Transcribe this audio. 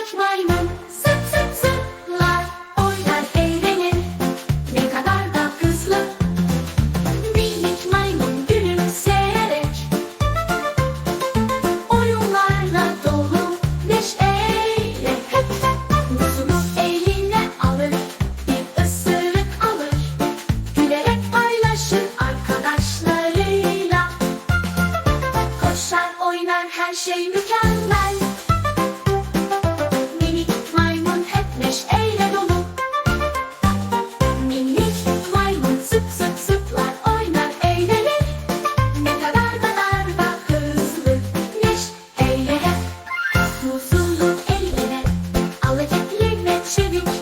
Minik maymun zıp zıp zıplar Oynar eğlenir ne kadar da hızlı. Minik maymun gülümseyerek Oyunlarla dolu neşeyle hep Muzunu eline alır. Bir ısırık alır. Gülerek paylaşır arkadaşlarıyla. Koşar oynar her şey mükemmel. should you